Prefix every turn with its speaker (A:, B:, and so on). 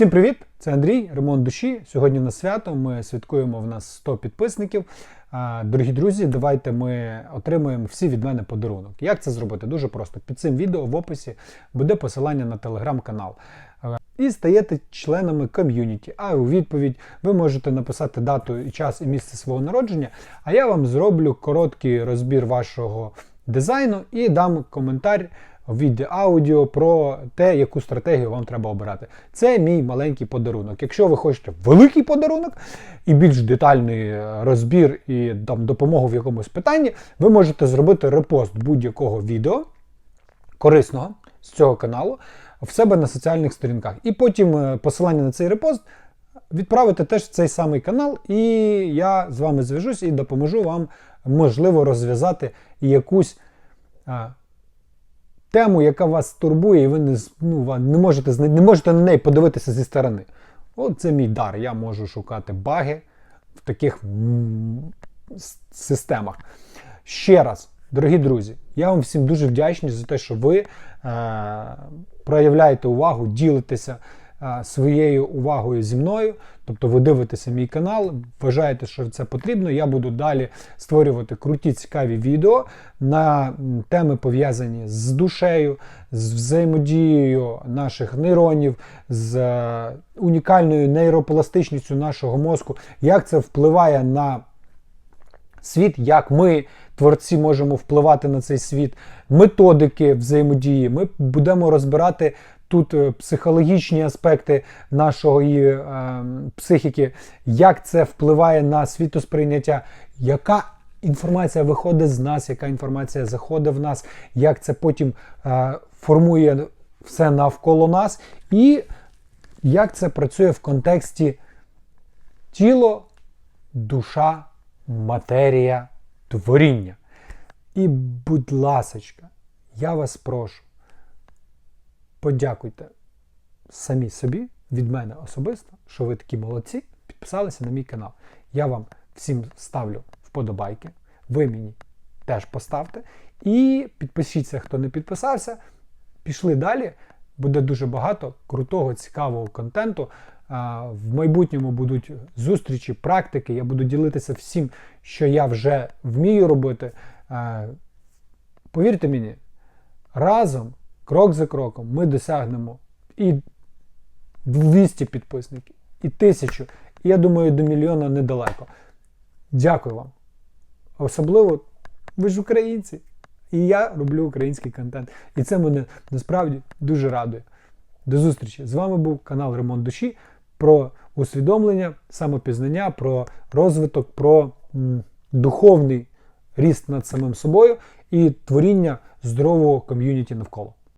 A: Всім привіт! Це Андрій, ремонт душі. Сьогодні на свято ми святкуємо в нас 100 підписників. Дорогі друзі, давайте ми отримаємо всі від мене подарунок. Як це зробити? Дуже просто. Під цим відео в описі буде посилання на телеграм-канал. І стаєте членами ком'юніті. А у відповідь ви можете написати дату, час і місце свого народження. А я вам зроблю короткий розбір вашого дизайну і дам коментар від аудіо про те, яку стратегію вам треба обирати. Це мій маленький подарунок. Якщо ви хочете великий подарунок і більш детальний е, розбір і там допомогу в якомусь питанні, ви можете зробити репост будь-якого відео корисного з цього каналу в себе на соціальних сторінках. І потім е, посилання на цей репост відправити теж в цей самий канал, і я з вами зв'яжусь і допоможу вам, можливо, розв'язати якусь. а, тему, яка вас турбує, і ви не, ну, не, можете, не можете на неї подивитися зі сторони. От це мій дар. Я можу шукати баги в таких системах. Ще раз, дорогі друзі, я вам всім дуже вдячний за те, що ви е, проявляєте увагу, ділитеся своєю увагою зі мною. Тобто ви дивитеся мій канал, вважаєте, що це потрібно. Я буду далі створювати круті, цікаві відео на теми пов'язані з душею, з взаємодією наших нейронів, з е, унікальною нейропластичністю нашого мозку, як це впливає на світ, як ми, творці, можемо впливати на цей світ, методики взаємодії. Ми будемо розбирати тут е, психологічні аспекти нашої е, психіки, як це впливає на світосприйняття, яка інформація виходить з нас, яка інформація заходить в нас, як це потім е, формує все навколо нас, і як це працює в контексті тіло, душа, матерія, творіння. І, будь ласочка, я вас прошу, подякуйте самі собі від мене особисто, що ви такі молодці, підписалися на мій канал. Я вам всім ставлю вподобайки. Ви мені теж поставте. І підпишіться, хто не підписався. Пішли далі. Буде дуже багато крутого, цікавого контенту. В майбутньому будуть зустрічі, практики. Я буду ділитися всім, що я вже вмію робити. Повірте мені, разом, крок за кроком, ми досягнемо і 200 підписників, і 1000, і я думаю, до мільйона недалеко. Дякую вам. Особливо ви ж українці. І я роблю український контент. І це мене насправді дуже радує. До зустрічі! З вами був канал Ремонт Душі про усвідомлення, самопізнання, про розвиток, про духовний ріст над самим собою і творіння здорового ком'юніті навколо.